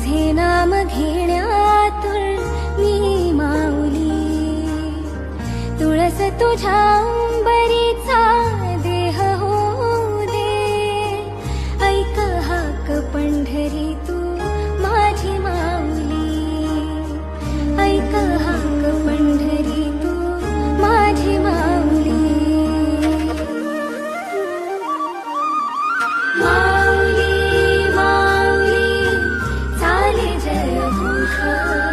तुझे नाम घेण्यातुल मी माऊली. तुळस तुझ्या 可